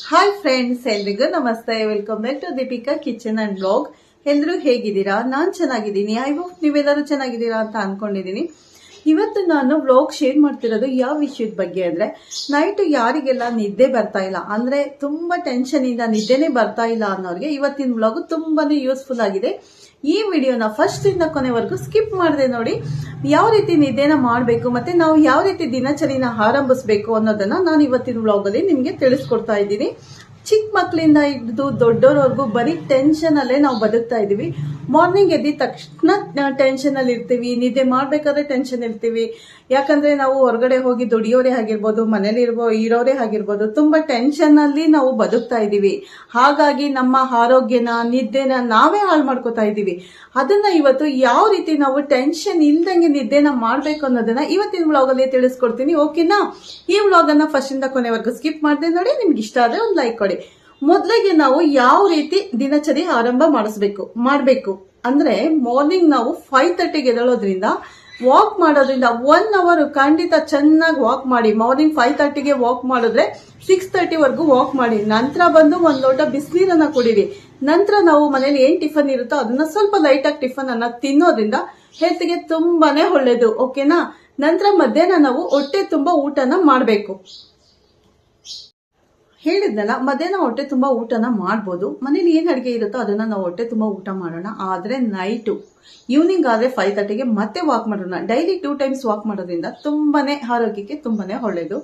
Hi friends ಎಲ್ರಿಗೂ ನಮಸ್ತೆ. Welcome back to Deepika kitchen and blog ಎಲ್ಲರೂ ಹೇಗಿದ್ದೀರಾ? ನಾನು ಚೆನ್ನಾಗಿದ್ದೀನಿ. ಐ ಹೋಪ್ ನೀವೆಲ್ಲರೂ ಚೆನ್ನಾಗಿದ್ದೀರಾ ಅಂತ ಅನ್ಕೊಂಡಿದ್ದೀನಿ. ಇವತ್ತು ನಾನು ವ್ಲಾಗ್ ಶೇರ್ ಮಾಡ್ತಿರೋದು ಯಾವ ವಿಷಯದ ಬಗ್ಗೆ ಅಂದ್ರೆ ನೈಟ್ ಯಾರಿಗೆಲ್ಲ ನಿದ್ದೆ ಬರ್ತಾ ಇಲ್ಲ, ಅಂದ್ರೆ ತುಂಬಾ ಟೆನ್ಷನ್ ಇಂದ ನಿದ್ದೆನೆ ಬರ್ತಾ ಇಲ್ಲ ಅನ್ನೋರಿಗೆ ಇವತ್ತಿನ ವ್ಲಾಗ್ ತುಂಬಾ ಯೂಸ್ಫುಲ್ ಆಗಿದೆ. ಈ ವಿಡಿಯೋನ ಫಸ್ಟ್ ಇಂದ ಕೊನೆವರೆಗೂ ಸ್ಕಿಪ್ ಮಾಡಿದೆ ನೋಡಿ, ಯಾವ ರೀತಿ ನಿದ್ದೆನ ಮಾಡಬೇಕು ಮತ್ತೆ ನಾವು ಯಾವ ರೀತಿ ದಿನಚರಿನ ಆರಂಭಿಸಬೇಕು ಅನ್ನೋದನ್ನ ನಾನು ಇವತ್ತಿನ ವ್ಲಾಗ್ ಅಲ್ಲಿ ನಿಮ್ಗೆ ತಿಳಿಸ್ಕೊಡ್ತಾ ಇದ್ದೀನಿ. ಚಿಕ್ಕ ಮಕ್ಕಳಿಂದ ಹಿಡಿದು ದೊಡ್ಡವರವರೆಗೂ ಬರೀ ಟೆನ್ಷನ್ ಅಲ್ಲೇ ನಾವು ಬದುಕ್ತಾ ಇದೀವಿ ಮಾರ್ನಿಂಗ್ ಎದ್ದಿದ ತಕ್ಷಣ ಟೆನ್ಷನ್ ಅಲ್ಲಿ ಇರ್ತೀವಿ, ನಿದ್ದೆ ಮಾಡ್ಬೇಕಾದ್ರೆ ಟೆನ್ಷನ್ ಇರ್ತೀವಿ. ಯಾಕಂದ್ರೆ ನಾವು ಹೊರಗಡೆ ಹೋಗಿ ದುಡಿಯೋರೇ ಆಗಿರ್ಬೋದು, ಮನೇಲಿ ಇರ್ಬೋ, ಇರೋರೇ ಆಗಿರ್ಬೋದು, ತುಂಬಾ ಟೆನ್ಷನ್ ಅಲ್ಲಿ ನಾವು ಬದುಕ್ತಾ ಇದೀವಿ ಹಾಗಾಗಿ ನಮ್ಮ ಆರೋಗ್ಯನ, ನಿದ್ದೆನ ನಾವೇ ಹಾಳು ಮಾಡ್ಕೋತಾ ಇದೀವಿ ಅದನ್ನ ಇವತ್ತು ಯಾವ ರೀತಿ ನಾವು ಟೆನ್ಷನ್ ಇಲ್ದಂಗೆ ನಿದ್ದೆನ ಮಾಡ್ಬೇಕು ಅನ್ನೋದನ್ನ ಇವತ್ತಿನ ವ್ಲಾಗ್ ಅಲ್ಲಿ ತಿಳಿಸ್ಕೊಡ್ತೀನಿ, ಓಕೆನಾ? ಈ ವ್ಲಾಗ್ ಅನ್ನ ಫಸ್ಟ್ ಇಂದ ಕೊನೆವರೆಗೂ ಸ್ಕಿಪ್ ಮಾಡದೆ ನೋಡಿ, ನಿಮ್ಗೆ ಇಷ್ಟ ಆದ್ರೆ ಒಂದು ಲೈಕ್ ಕೊಡಿ. ಮೊದಲಿಗೆ ನಾವು ಯಾವ ರೀತಿ ದಿನಚರಿ ಆರಂಭ ಮಾಡಿಸ್ಬೇಕು, ಮಾಡಬೇಕು? ಅಂದ್ರೆ ಮಾರ್ನಿಂಗ್ ನಾವು ಫೈವ್ ತರ್ಟಿಗೆ ಎದ್ದೇಳೋದ್ರಿಂದ ವಾಕ್ ಮಾಡೋದ್ರಿಂದ ಒನ್ ಅವರ್ ಖಂಡಿತ ಚೆನ್ನಾಗಿ ವಾಕ್ ಮಾಡಿ. ಮಾರ್ನಿಂಗ್ ಫೈವ್ ತರ್ಟಿಗೆ ವಾಕ್ ಮಾಡಿದ್ರೆ ಸಿಕ್ಸ್ ತರ್ಟಿವರೆಗೂ ವಾಕ್ ಮಾಡಿ. ನಂತರ ಬಂದು ಒಂದ್ ಲೋಟ ಬಿಸಿನೀರನ್ನ ಕುಡೀರಿ. ನಂತರ ನಾವು ಮನೇಲಿ ಏನ್ ಟಿಫನ್ ಇರುತ್ತೋ ಅದನ್ನ ಸ್ವಲ್ಪ ಲೈಟ್ ಆಗಿ ಟಿಫನ್ ಅನ್ನ ತಿನ್ನೋದ್ರಿಂದ ಹೆಲ್ತ್ಗೆ ತುಂಬಾನೇ ಒಳ್ಳೇದು ಓಕೆನಾ ನಂತರ ಮಧ್ಯಾಹ್ನ ನಾವು ಹೊಟ್ಟೆ ತುಂಬಾ ಊಟನ ಮಾಡಬೇಕು. ಹೇಳಿದ್ನಲ್ಲ, ಮಧ್ಯಾಹ್ನ ಹೊಟ್ಟೆ ತುಂಬಾ ಊಟನ ಮಾಡ್ಬೋದು. ಮನೇಲಿ ಏನ್ ಅಡಿಗೆ ಇರುತ್ತೋ ಅದನ್ನ ನಾವು ಹೊಟ್ಟೆ ತುಂಬಾ ಊಟ ಮಾಡೋಣ. ಆದ್ರೆ ನೈಟು ಈವ್ನಿಂಗ್ ಆದ್ರೆ ಫೈವ್ ತರ್ಟಿಗೆ ಮತ್ತೆ ವಾಕ್ ಮಾಡೋಣ. ಡೈಲಿ ಟೂ ಟೈಮ್ಸ್ ವಾಕ್ ಮಾಡೋದ್ರಿಂದ ತುಂಬಾನೇ ಆರೋಗ್ಯಕ್ಕೆ ತುಂಬಾನೇ ಒಳ್ಳೇದು.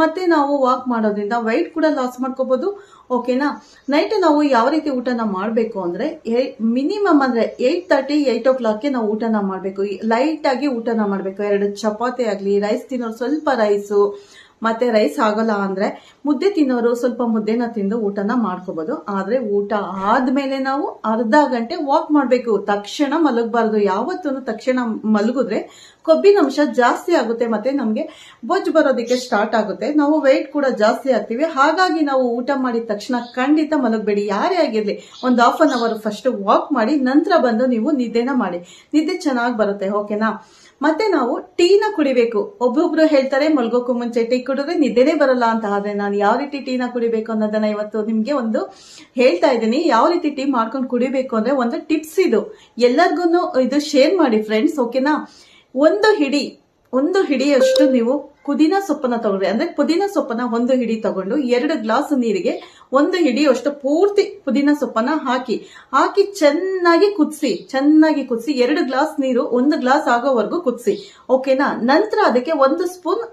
ಮತ್ತೆ ನಾವು ವಾಕ್ ಮಾಡೋದ್ರಿಂದ ವೈಟ್ ಕೂಡ ಲಾಸ್ ಮಾಡ್ಕೋಬಹುದು ಓಕೆನಾ ನೈಟ್ ನಾವು ಯಾವ ರೀತಿ ಊಟನ ಮಾಡಬೇಕು ಅಂದ್ರೆ ಮಿನಿಮಮ್ ಅಂದ್ರೆ ಏಟ್ ತರ್ಟಿ ಏಟ್ ಓ ಕ್ಲಾಕ್ಗೆ ನಾವು ಊಟನ ಮಾಡಬೇಕು. ಲೈಟ್ ಆಗಿ ಊಟನ ಮಾಡಬೇಕು. ಎರಡು ಚಪಾತಿ ಆಗಲಿ ರೈಸ್ ತಿನ್ನೋರು ಸ್ವಲ್ಪ ರೈಸು ಮತ್ತೆ ರೈಸ್ ಆಗಲ್ಲ ಅಂದ್ರೆ ಮುದ್ದೆ ತಿನ್ನೋರು ಸ್ವಲ್ಪ ಮುದ್ದೆನ ತಿಂದು ಊಟನ ಮಾಡ್ಕೋಬಹುದು ಆದ್ರೆ ಊಟ ಆದ್ಮೇಲೆ ನಾವು ಅರ್ಧ ಗಂಟೆ ವಾಕ್ ಮಾಡ್ಬೇಕು. ತಕ್ಷಣ ಮಲಗಬಾರ್ದು. ಯಾವತ್ತೂ ತಕ್ಷಣ ಮಲಗಿದ್ರೆ ಕೊಬ್ಬಿನಂಶ ಜಾಸ್ತಿ ಆಗುತ್ತೆ ಮತ್ತೆ ನಮಗೆ ಬೊಜ್ಜು ಬರೋದಕ್ಕೆ ಸ್ಟಾರ್ಟ್ ಆಗುತ್ತೆ. ನಾವು ವೆಯ್ಟ್ ಕೂಡ ಜಾಸ್ತಿ ಆಗ್ತೀವಿ ಹಾಗಾಗಿ ನಾವು ಊಟ ಮಾಡಿದ ತಕ್ಷಣ ಖಂಡಿತ ಮಲಗಬೇಡಿ. ಯಾರೇ ಆಗಿರಲಿ, ಒಂದು half an hour first walk ಮಾಡಿ, ನಂತರ ಬಂದು ನೀವು ನಿದ್ದೆನ ಮಾಡಿ. ನಿದ್ದೆ ಚೆನ್ನಾಗಿ ಬರುತ್ತೆ ಓಕೆನಾ ಮತ್ತೆ ನಾವು ಟೀನ ಕುಡಿಬೇಕು. ಒಬ್ಬೊಬ್ರು ಹೇಳ್ತಾರೆ ಮಲ್ಗೋಕ್ಕೂ ಮುಂಚೆ ಟೀ ಕುಡಿದ್ರೆ ನಿದ್ದೆನೇ ಬರಲ್ಲ ಅಂತ. ಆದ್ರೆ ನಾನು ಯಾವ ರೀತಿ ಟೀನ ಕುಡಿಬೇಕು ಅನ್ನೋದನ್ನ ಇವತ್ತು ನಿಮ್ಗೆ ಒಂದು ಹೇಳ್ತಾ ಇದ್ದೀನಿ. ಯಾವ ರೀತಿ ಟೀ ಮಾಡ್ಕೊಂಡು ಕುಡಿಬೇಕು ಅಂದ್ರೆ ಒಂದು ಟಿಪ್ಸ್ ಇದು. ಎಲ್ಲರಿಗೂ ಇದು ಶೇರ್ ಮಾಡಿ ಫ್ರೆಂಡ್ಸ್ ಓಕೆನಾ ಒಂದು ಹಿಡಿ, ಒಂದು ಹಿಡಿಯಷ್ಟು ನೀವು ಪುದೀನ ಸೊಪ್ಪನ್ನ ತಗೊಂಡ್ರಿ, ಅಂದ್ರೆ ಪುದೀನ ಸೊಪ್ಪನ್ನ ಒಂದು ಹಿಡಿ ತಗೊಂಡು ಎರಡು ಗ್ಲಾಸ್ ನೀರಿಗೆ ಒಂದು ಹಿಡಿಯಷ್ಟು ಪೂರ್ತಿ ಪುದೀನ ಸೊಪ್ಪನ್ನ ಹಾಕಿ ಹಾಕಿ ಚೆನ್ನಾಗಿ ಕುದಿಸಿ ಚೆನ್ನಾಗಿ ಕುದಿಸಿ, ಎರಡು ಗ್ಲಾಸ್ ನೀರು ಒಂದು ಗ್ಲಾಸ್ ಆಗೋವರೆಗೂ ಕುದಿಸಿ, ಓಕೆನಾ? ನಂತರ ಅದಕ್ಕೆ ಒಂದು ಸ್ಪೂನ್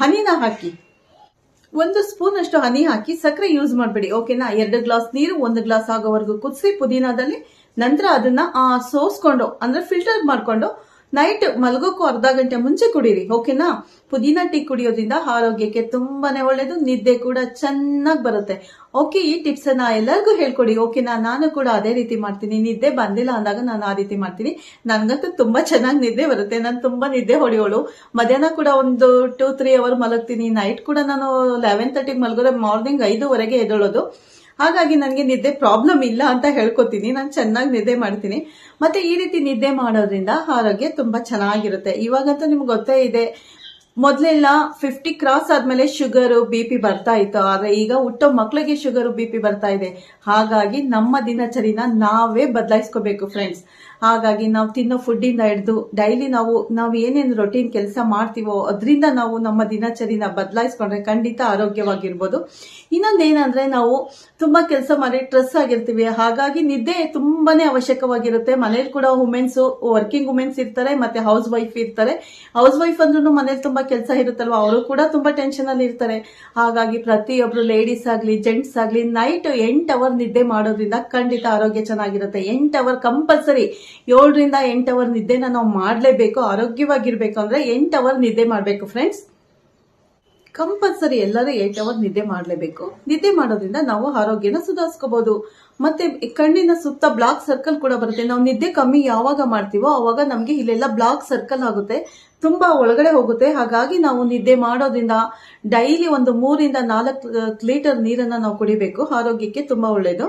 ಹನಿನ ಹಾಕಿ. ಒಂದು ಸ್ಪೂನ್ ಅಷ್ಟು ಹನಿ ಹಾಕಿ ಸಕ್ಕರೆ ಯೂಸ್ ಮಾಡಬೇಡಿ, ಓಕೆನಾ? ಎರಡು ಗ್ಲಾಸ್ ನೀರು ಒಂದು ಗ್ಲಾಸ್ ಆಗೋವರೆಗೂ ಕುದಿಸಿ ಪುದೀನದಲ್ಲಿ, ನಂತರ ಅದನ್ನ ಸೋಸ್ಕೊಂಡು, ಅಂದ್ರೆ ಫಿಲ್ಟರ್ ಮಾಡ್ಕೊಂಡು ನೈಟ್ ಮಲಗೋಕ್ಕೂ ಅರ್ಧ ಗಂಟೆ ಮುಂಚೆ ಕುಡೀರಿ ಓಕೆನಾ ಪುದೀನ ಟೀ ಕುಡಿಯೋದ್ರಿಂದ ಆರೋಗ್ಯಕ್ಕೆ ತುಂಬಾನೇ ಒಳ್ಳೇದು, ನಿದ್ದೆ ಕೂಡ ಚೆನ್ನಾಗಿ ಬರುತ್ತೆ. ಓಕೆ ಈ ಟಿಪ್ಸ್ ಅನ್ನ ಎಲ್ಲರಿಗೂ ಹೇಳ್ಕೊಡಿ ಓಕೆನಾ ನಾನು ಕೂಡ ಅದೇ ರೀತಿ ಮಾಡ್ತೀನಿ. ನಿದ್ದೆ ಬಂದಿಲ್ಲ ಅಂದಾಗ ನಾನು ಆ ರೀತಿ ಮಾಡ್ತೀನಿ. ನನ್ಗಂತೂ ತುಂಬಾ ಚೆನ್ನಾಗಿ ನಿದ್ದೆ ಬರುತ್ತೆ. ನಾನು ತುಂಬಾ ನಿದ್ದೆ ಹೊಡೆಯೋಳು. ಮಧ್ಯಾಹ್ನ ಕೂಡ ಒಂದು ಟೂ ತ್ರೀ ಅವರ್ ಮಲಗ್ತೀನಿ. ನೈಟ್ ಕೂಡ ನಾನು ಲೆವೆನ್ ತರ್ಟಿಗೆ ಮಲಗಿದ್ರೆ ಮಾರ್ನಿಂಗ್ ಐದುವರೆಗೆ ಎದ್ದೇಳೋದು. ಹಾಗಾಗಿ ನನಗೆ ನಿದ್ದೆ ಪ್ರಾಬ್ಲಮ್ ಇಲ್ಲ ಅಂತ ಹೇಳ್ಕೊತೀನಿ. ನಾನು ಚೆನ್ನಾಗಿ ನಿದ್ದೆ ಮಾಡ್ತೀನಿ. ಮತ್ತೆ ಈ ರೀತಿ ನಿದ್ದೆ ಮಾಡೋದ್ರಿಂದ ಆರೋಗ್ಯ ತುಂಬಾ ಚೆನ್ನಾಗಿರುತ್ತೆ. ಇವಾಗಂತೂ ನಿಮ್ಗೆ ಗೊತ್ತೇ ಇದೆ. ಮೊದಲೆಲ್ಲ ಫಿಫ್ಟಿ ಕ್ರಾಸ್ ಆದ್ಮೇಲೆ ಶುಗರು ಬಿ ಪಿ ಬರ್ತಾ ಇತ್ತು. ಆದ್ರೆ ಈಗ ಹುಟ್ಟೋ ಮಕ್ಕಳಿಗೆ ಶುಗರು ಬಿ ಪಿ ಬರ್ತಾ ಇದೆ. ಹಾಗಾಗಿ ನಮ್ಮ ದಿನಚರಿನ ನಾವೇ ಬದಲಾಯಿಸ್ಕೋಬೇಕು ಫ್ರೆಂಡ್ಸ್ ಹಾಗಾಗಿ ನಾವು ತಿನ್ನೋ ಫುಡ್ ಇಂದ ಹಿಡಿದು ಡೈಲಿ ನಾವು ನಾವು ಏನೇನು ರೊಟೀನ್ ಕೆಲಸ ಮಾಡ್ತೀವೋ ಅದರಿಂದ ನಾವು ನಮ್ಮ ದಿನಚರಿನ ಬದಲಾಯಿಸ್ಕೊಂಡ್ರೆ ಖಂಡಿತ ಆರೋಗ್ಯವಾಗಿರ್ಬೋದು. ಇನ್ನೊಂದೇನಂದ್ರೆ ನಾವು ತುಂಬಾ ಕೆಲಸ ಮಾಡಿ ಸ್ಟ್ರೆಸ್ ಆಗಿರ್ತೀವಿ. ಹಾಗಾಗಿ ನಿದ್ದೆ ತುಂಬಾನೇ ಅವಶ್ಯಕವಾಗಿರುತ್ತೆ. ಮನೇಲಿ ಕೂಡ ವುಮೆನ್ಸ್ ವರ್ಕಿಂಗ್ ವುಮೆನ್ಸ್ ಇರ್ತಾರೆ, ಮತ್ತೆ ಹೌಸ್ ವೈಫ್ ಇರ್ತಾರೆ. ಹೌಸ್ ವೈಫ್ ಅಂದ್ರೂ ಮನೇಲಿ ತುಂಬಾ ಕೆಲಸ ಇರುತ್ತಲ್ವ? ಅವರು ಕೂಡ ತುಂಬಾ ಟೆನ್ಷನ್ ಅಲ್ಲಿ ಇರ್ತಾರೆ. ಹಾಗಾಗಿ ಪ್ರತಿಯೊಬ್ರು ಲೇಡೀಸ್ ಆಗ್ಲಿ ಜೆಂಟ್ಸ್ ಆಗ್ಲಿ ನೈಟ್ ಎಂಟ್ ಅವರ್ ನಿದ್ದೆ ಮಾಡೋದ್ರಿಂದ ಖಂಡಿತ ಆರೋಗ್ಯ ಚೆನ್ನಾಗಿರುತ್ತೆ. ಎಂಟ್ ಅವರ್ ಕಂಪಲ್ಸರಿ ಏಳರಿಂದ ಎಂಟು ಅವರ್ ನಿದ್ದೆನ ನಾವು ಮಾಡಲೇಬೇಕು, ಆರೋಗ್ಯವಾಗಿರ್ಬೇಕು ಅಂದ್ರೆ ಎಂಟು ಅವರ್ ನಿದ್ದೆ ಮಾಡಬೇಕು ಫ್ರೆಂಡ್ಸ್ ಕಂಪಲ್ಸರಿ ಎಲ್ಲರೂ ಏಟ್ ಅವರ್ ನಿದ್ದೆ ಮಾಡಲೇಬೇಕು. ನಿದ್ದೆ ಮಾಡೋದ್ರಿಂದ ನಾವು ಆರೋಗ್ಯನ ಸುಧಾರಿಸ್ಕೋಬಹುದು ಮತ್ತೆ ಕಣ್ಣಿನ ಸುತ್ತ ಬ್ಲಾಕ್ ಸರ್ಕಲ್ ಕೂಡ ಬರುತ್ತೆ. ನಾವು ನಿದ್ದೆ ಕಮ್ಮಿ ಯಾವಾಗ ಮಾಡ್ತೀವೋ ಅವಾಗ ನಮ್ಗೆ ಇಲ್ಲೆಲ್ಲ ಬ್ಲಾಕ್ ಸರ್ಕಲ್ ಆಗುತ್ತೆ. ತುಂಬಾ ಒಳಗಡೆ ಹೋಗುತ್ತೆ. ಹಾಗಾಗಿ ನಾವು ನಿದ್ದೆ ಮಾಡೋದ್ರಿಂದ ಡೈಲಿ ಒಂದು ಮೂರಿಂದ ನಾಲ್ಕು ಲೀಟರ್ ನೀರನ್ನ ನಾವು ಕುಡಿಬೇಕು. ಆರೋಗ್ಯಕ್ಕೆ ತುಂಬಾ ಒಳ್ಳೇದು.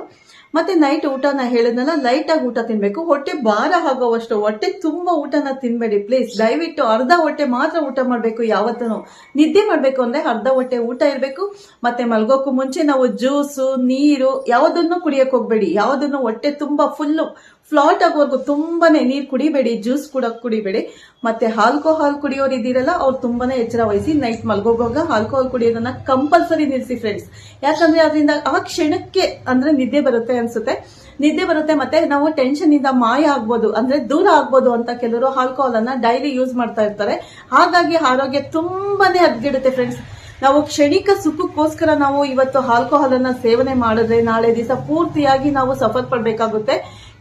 ಮತ್ತೆ ನೈಟ್ ಊಟನ ಹೇಳಿದ್ನಲ್ಲ ಲೈಟ್ ಆಗಿ ಊಟ ತಿನ್ಬೇಕು. ಹೊಟ್ಟೆ ಭಾರ ಆಗೋವಷ್ಟು, ಹೊಟ್ಟೆ ತುಂಬಾ ಊಟನ ತಿನ್ಬೇಡಿ ಪ್ಲೀಸ್ ದಯವಿಟ್ಟು ಅರ್ಧ ಹೊಟ್ಟೆ ಮಾತ್ರ ಊಟ ಮಾಡಬೇಕು ಯಾವತ್ತೂ ನಿದ್ದೆ ಮಾಡಬೇಕು ಅಂದ್ರೆ ಅರ್ಧ ಹೊಟ್ಟೆ ಊಟ ಇರಬೇಕು. ಮತ್ತೆ ಮಲ್ಗೋಕ್ಕೂ ಮುಂಚೆ ನಾವು ಜ್ಯೂಸು ನೀರು ಯಾವುದನ್ನು ಕುಡಿಯಕ್ಕೆ ಹೋಗ್ಬೇಡಿ. ಯಾವುದನ್ನು ಹೊಟ್ಟೆ ತುಂಬಾ ಫುಲ್ಲು ಫ್ಲಾಟ್ ಆಗೋವರೆಗೂ ತುಂಬಾನೇ ನೀರು ಕುಡಿಬೇಡಿ ಜ್ಯೂಸ್ ಕೂಡ ಕುಡಿಬೇಡಿ. ಮತ್ತೆ ಆಲ್ಕೋಹಾಲ್ ಕುಡಿಯೋರು ಇದ್ದೀರಲ್ಲ, ಅವ್ರು ತುಂಬಾನೇ ಎಚ್ಚರ ವಹಿಸಿ ನೈಟ್ ಮಲ್ಗೋಗುವಾಗ ಆಲ್ಕೋಹಾಲ್ ಕುಡಿಯೋದನ್ನ ಕಂಪಲ್ಸರಿ ನಿಲ್ಲಿಸಿ ಫ್ರೆಂಡ್ಸ್ ಯಾಕಂದ್ರೆ ಅದರಿಂದ ಆ ಕ್ಷಣಕ್ಕೆ ಅಂದ್ರೆ ನಿದ್ದೆ ಬರುತ್ತೆ ಅನ್ಸುತ್ತೆ. ನಿದ್ದೆ ಬರುತ್ತೆ ಮತ್ತೆ ನಾವು ಟೆನ್ಷನ್ ಇಂದ ಮಾಯ ಆಗ್ಬೋದು, ಅಂದ್ರೆ ದೂರ ಆಗ್ಬೋದು ಅಂತ ಕೆಲವರು ಆಲ್ಕೋಹಾಲ್ ಅನ್ನ ಡೈಲಿ ಯೂಸ್ ಮಾಡ್ತಾ ಇರ್ತಾರೆ. ಹಾಗಾಗಿ ಆರೋಗ್ಯ ತುಂಬಾನೇ ಹದ್ಗೆಡುತ್ತೆ ಫ್ರೆಂಡ್ಸ್ ನಾವು ಕ್ಷಣಿಕ ಸುಖಕ್ಕೋಸ್ಕರ ನಾವು ಇವತ್ತು ಆಲ್ಕೋಹಾಲ್ ಅನ್ನ ಸೇವನೆ ಮಾಡಿದ್ರೆ ನಾಳೆ ದಿವಸ ಪೂರ್ತಿಯಾಗಿ ನಾವು ಸಫರ್ ಪಡ್ಬೇಕಾಗುತ್ತೆ.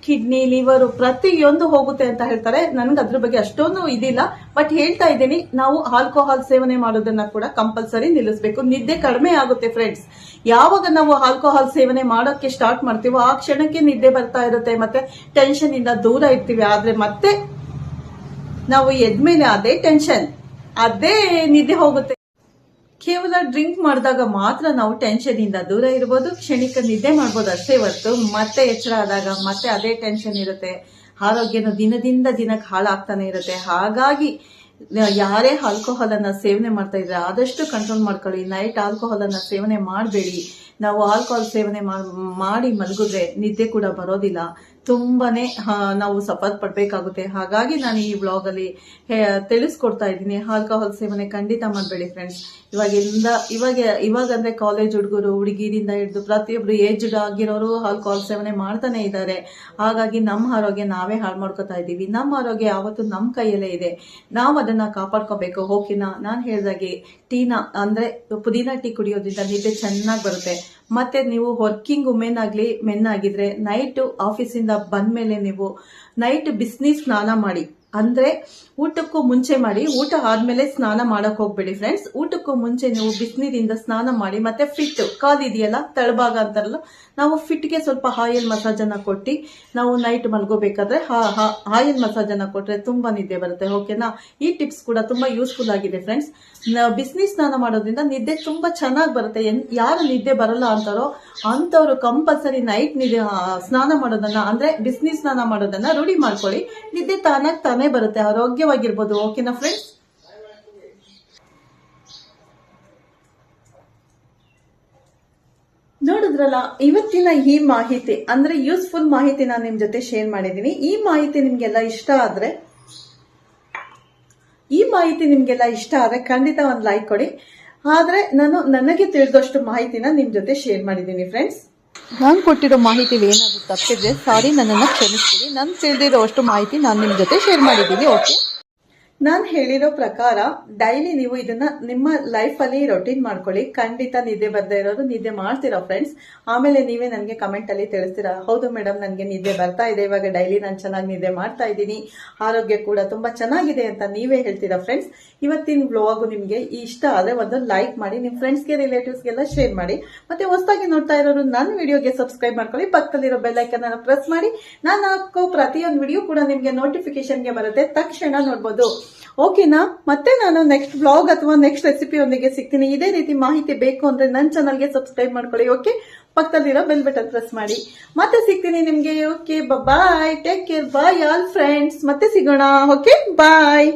ಕಿಡ್ನಿ ಲಿವರ್ ಪ್ರತಿಯೊಂದು ಹೋಗುತ್ತೆ ಅಂತ ಹೇಳ್ತಾರೆ. ನನ್ಗೆ ಅದ್ರ ಬಗ್ಗೆ ಅಷ್ಟೊಂದು ಇದಿಲ್ಲ. ಬಟ್ ಹೇಳ್ತಾ ಇದ್ದೀನಿ, ನಾವು ಆಲ್ಕೋಹಾಲ್ ಸೇವನೆ ಮಾಡೋದನ್ನ ಕೂಡ ಕಂಪಲ್ಸರಿ ನಿಲ್ಲಿಸಬೇಕು. ನಿದ್ದೆ ಕಡಿಮೆ ಆಗುತ್ತೆ ಫ್ರೆಂಡ್ಸ್ ಯಾವಾಗ ನಾವು ಆಲ್ಕೋಹಾಲ್ ಸೇವನೆ ಮಾಡೋಕ್ಕೆ ಸ್ಟಾರ್ಟ್ ಮಾಡ್ತೀವೋ ಆ ಕ್ಷಣಕ್ಕೆ ನಿದ್ದೆ ಬರ್ತಾ ಇರುತ್ತೆ. ಮತ್ತೆ ಟೆನ್ಷನ್ ಇಂದ ದೂರ ಇರ್ತೀವಿ. ಆದ್ರೆ ಮತ್ತೆ ನಾವು ಎದ್ಮೇಲೆ ಅದೇ ಟೆನ್ಷನ್ ಅದೇ ನಿದ್ದೆ ಹೋಗುತ್ತೆ. ಕೇವಲ ಡ್ರಿಂಕ್ ಮಾಡಿದಾಗ ಮಾತ್ರ ನಾವು ಟೆನ್ಷನ್ ಇಂದ ದೂರ ಇರ್ಬೋದು, ಕ್ಷಣಿಕ ನಿದ್ದೆ ಮಾಡ್ಬೋದು ಅಷ್ಟೇ ಹೊರತು ಮತ್ತೆ ಎಚ್ಚರ ಆದಾಗ ಮತ್ತೆ ಅದೇ ಟೆನ್ಷನ್ ಇರುತ್ತೆ. ಆರೋಗ್ಯನೂ ದಿನದಿಂದ ದಿನಕ್ಕೆ ಹಾಳಾಗ್ತಾನೆ ಇರುತ್ತೆ. ಹಾಗಾಗಿ ಯಾರೇ ಆಲ್ಕೋಹಾಲ್ ಅನ್ನ ಸೇವನೆ ಮಾಡ್ತಾ ಇದ್ರೆ ಆದಷ್ಟು ಕಂಟ್ರೋಲ್ ಮಾಡ್ಕೊಳ್ಳಿ. ನೈಟ್ ಆಲ್ಕೋಹಾಲ್ ಅನ್ನ ಸೇವನೆ ಮಾಡಬೇಡಿ. ನಾವು ಆಲ್ಕೋಹಾಲ್ ಸೇವನೆ ಮಾಡಿ ಮಲಗಿದ್ರೆ ನಿದ್ದೆ ಕೂಡ ಬರೋದಿಲ್ಲ. ತುಂಬಾನೇ ನಾವು ಸಫರ್ ಪಡ್ಬೇಕಾಗುತ್ತೆ. ಹಾಗಾಗಿ ನಾನು ಈ ಬ್ಲಾಗ್ ಅಲ್ಲಿ ತಿಳಿಸ್ಕೊಡ್ತಾ ಇದ್ದೀನಿ. ಆಲ್ಕೋಹಾಲ್ ಸೇವನೆ ಖಂಡಿತ ಮಾಡಬೇಡಿ ಫ್ರೆಂಡ್ಸ್ ಇವಾಗಿಂದ, ಇವಾಗ ಇವಾಗ ಅಂದ್ರೆ ಕಾಲೇಜ್ ಹುಡುಗರು, ಹುಡುಗಿರಿಂದ ಹಿಡಿದು ಪ್ರತಿಯೊಬ್ರು ಏಜ್ಡ್ ಆಗಿರೋರು ಆಲ್ಕೋಹಾಲ್ ಸೇವನೆ ಮಾಡ್ತಾನೆ ಇದ್ದಾರೆ. ಹಾಗಾಗಿ ನಮ್ಮ ಆರೋಗ್ಯ ನಾವೇ ಹಾಳು ಮಾಡ್ಕೊತಾ ಇದ್ದೀವಿ. ನಮ್ಮ ಆರೋಗ್ಯ ಯಾವತ್ತು ನಮ್ಮ ಕೈಯಲ್ಲೇ ಇದೆ. ನಾವು ಅದನ್ನ ಕಾಪಾಡ್ಕೋಬೇಕು. ಓಕೆನಾ? ನಾನು ಹೇಳಿದಾಗೆ, ಟೀನಾ, ಅಂದ್ರೆ ಪುದೀನ ಟೀ ಕುಡಿಯೋದ್ರಿಂದ ನಿದ್ದೆ ಚೆನ್ನಾಗಿ ಬರುತ್ತೆ. ಮತ್ತೆ ನೀವು ವರ್ಕಿಂಗ್ ವುಮೆನ್ ಆಗಲಿ ಮೆನ್ ಆಗಿದ್ರೆ ನೈಟ್ ಆಫೀಸಿಂದ ಬಂದ್ಮೇಲೆ ನೀವು ನೈಟ್ ಬಿಸ್ನಿ ಸ್ನಾನ ಮಾಡಿ. ಅಂದ್ರೆ ಊಟಕ್ಕೂ ಮುಂಚೆ ಮಾಡಿ, ಊಟ ಆದ್ಮೇಲೆ ಸ್ನಾನ ಮಾಡಕ್ ಹೋಗ್ಬೇಡಿ ಫ್ರೆಂಡ್ಸ್ ಊಟಕ್ಕೂ ಮುಂಚೆ ನೀವು ಬಿಸಿನೀರಿಂದ ಸ್ನಾನ ಮಾಡಿ, ಮತ್ತೆ ಫಿಟ್ ಕಾಲಿದೆಯಲ್ಲ ತಳಭಾಗ ಅಂತಾರಲ್ಲ, ನಾವು ಫಿಟ್ಗೆ ಸ್ವಲ್ಪ ಆಯಿಲ್ ಮಸಾಜ್ ಅನ್ನ ಕೊಟ್ಟು, ನಾವು ನೈಟ್ ಮಲ್ಗೋಬೇಕಾದ್ರೆ ಆಯಿಲ್ ಮಸಾಜ್ ಅನ್ನ ಕೊಟ್ರೆ ತುಂಬಾ ನಿದ್ದೆ ಬರುತ್ತೆ ಓಕೆನಾ ಈ ಟಿಪ್ಸ್ ಕೂಡ ತುಂಬಾ ಯೂಸ್ಫುಲ್ ಆಗಿದೆ ಫ್ರೆಂಡ್ಸ್ ಬಿಸಿನೀರ್ ಸ್ನಾನ ಮಾಡೋದ್ರಿಂದ ನಿದ್ದೆ ತುಂಬಾ ಚೆನ್ನಾಗಿ ಬರುತ್ತೆ. ಯಾರು ನಿದ್ದೆ ಬರಲ್ಲ ಅಂತಾರೋ ಅಂತವ್ರು ಕಂಪಲ್ಸರಿ ನೈಟ್ ನಿದ್ದೆ ಸ್ನಾನ ಮಾಡೋದನ್ನ, ಅಂದ್ರೆ ಬಿಸಿನೀರ್ ಸ್ನಾನ ಮಾಡೋದನ್ನ ರೂಢಿ ಮಾಡ್ಕೊಳ್ಳಿ. ನಿದ್ದೆ ತಾನಾಗ್ ತಾನೇ ಬರುತ್ತೆ, ಆರೋಗ್ಯವಾಗಿರ್ಬೋದು. ಓಕೆನಾ ಫ್ರೆಂಡ್ಸ್ ನೋಡಿದ್ರಲ್ಲ, ಇವತ್ತಿನ ಈ ಮಾಹಿತಿ, ಅಂದ್ರೆ ಯೂಸ್ಫುಲ್ ಮಾಹಿತಿ ನಾನು ನಿಮ್ ಜೊತೆ ಶೇರ್ ಮಾಡಿದ್ದೀನಿ. ಈ ಮಾಹಿತಿ ನಿಮ್ಗೆಲ್ಲ ಇಷ್ಟ ಆದ್ರೆ, ಈ ಮಾಹಿತಿ ನಿಮ್ಗೆಲ್ಲ ಇಷ್ಟ ಆದ್ರೆ ಖಂಡಿತ ಒಂದು ಲೈಕ್ ಕೊಡಿ. ಆದ್ರೆ ನಾನು, ನನಗೆ ತಿಳಿದಷ್ಟು ಮಾಹಿತಿನ ನಿಮ್ ಜೊತೆ ಶೇರ್ ಮಾಡಿದ್ದೀನಿ ಫ್ರೆಂಡ್ಸ್ ನಾನು ಕೊಟ್ಟಿರೋ ಮಾಹಿತಿ ಏನಾದರೂ ತಪ್ಪಿದ್ರೆ ಸಾರಿ ನನ್ನನ್ನು ಕ್ಷಮಿಸ್ತೀನಿ ನಾನು ತಿಳಿದಿರೋ ಅಷ್ಟು ಮಾಹಿತಿ ನಾನು ನಿಮ್ಮ ಜೊತೆ ಶೇರ್ ಮಾಡಿದ್ದೀನಿ ಓಕೆ ನಾನು ಹೇಳಿರೋ ಪ್ರಕಾರ ಡೈಲಿ ನೀವು ಇದನ್ನ ನಿಮ್ಮ ಲೈಫಲ್ಲಿ ರೊಟೀನ್ ಮಾಡ್ಕೊಳ್ಳಿ. ಖಂಡಿತ ನಿದ್ದೆ ಬರ್ದೇ ಇರೋರು ನಿದ್ದೆ ಮಾಡ್ತೀರಾ ಫ್ರೆಂಡ್ಸ್ ಆಮೇಲೆ ನೀವೇ ನನಗೆ ಕಮೆಂಟ್ ಅಲ್ಲಿ ತಿಳಿಸ್ತೀರಾ, ಹೌದು ಮೇಡಮ್ ನನಗೆ ನಿದ್ದೆ ಬರ್ತಾ ಇದೆ, ಇವಾಗ ಡೈಲಿ ನಾನು ಚೆನ್ನಾಗಿ ನಿದ್ದೆ ಮಾಡ್ತಾ ಇದ್ದೀನಿ. ಆರೋಗ್ಯ ಕೂಡ ತುಂಬಾ ಚೆನ್ನಾಗಿದೆ ಅಂತ ನೀವೇ ಹೇಳ್ತೀರಾ ಫ್ರೆಂಡ್ಸ್ ಇವತ್ತಿನ ಬ್ಲಾಗ್ ನಿಮಗೆ ಇಷ್ಟ ಆದರೆ ಒಂದು ಲೈಕ್ ಮಾಡಿ ನಿಮ್ಮ ಫ್ರೆಂಡ್ಸ್ಗೆ ರಿಲೇಟಿವ್ಸ್ಗೆಲ್ಲ ಶೇರ್ ಮಾಡಿ. ಮತ್ತೆ ಹೊಸದಾಗಿ ನೋಡ್ತಾ ಇರೋರು ನನ್ನ ವಿಡಿಯೋಗೆ ಸಬ್ಸ್ಕ್ರೈಬ್ ಮಾಡ್ಕೊಳ್ಳಿ. ಪಕ್ಕದಲ್ಲಿರೋ ಬೆಲ್ಲೈಕನ್ ಪ್ರೆಸ್ ಮಾಡಿ. ನಾನು ಹಾಕೋ ಪ್ರತಿಯೊಂದು ವಿಡಿಯೋ ಕೂಡ ನಿಮಗೆ ನೋಟಿಫಿಕೇಶನ್ಗೆ ಬರುತ್ತೆ. ತಕ್ಷಣ ನೋಡ್ಬೋದು. ಓಕೆನಾ? ಮತ್ತೆ ನಾನು ನೆಕ್ಸ್ಟ್ ಬ್ಲಾಗ್ ಅಥವಾ ನೆಕ್ಸ್ಟ್ ರೆಸಿಪಿಯೊಂದಿಗೆ ಸಿಗ್ತೀನಿ. ಇದೇ ರೀತಿ ಮಾಹಿತಿ ಬೇಕು ಅಂದ್ರೆ ನನ್ನ ಚಾನಲ್ಗೆ ಸಬ್ಸ್ಕ್ರೈಬ್ ಮಾಡ್ಕೊಳ್ಳಿ ಓಕೆ ಪಕ್ಕದಲ್ಲಿರೋ ಬೆಲ್ ಬಟನ್ ಪ್ರೆಸ್ ಮಾಡಿ. ಮತ್ತೆ ಸಿಗ್ತೀನಿ ನಿಮ್ಗೆ okay bye take care bye all friends ಮತ್ತೆ ಸಿಗೋಣ ಓಕೆ ಬಾಯ್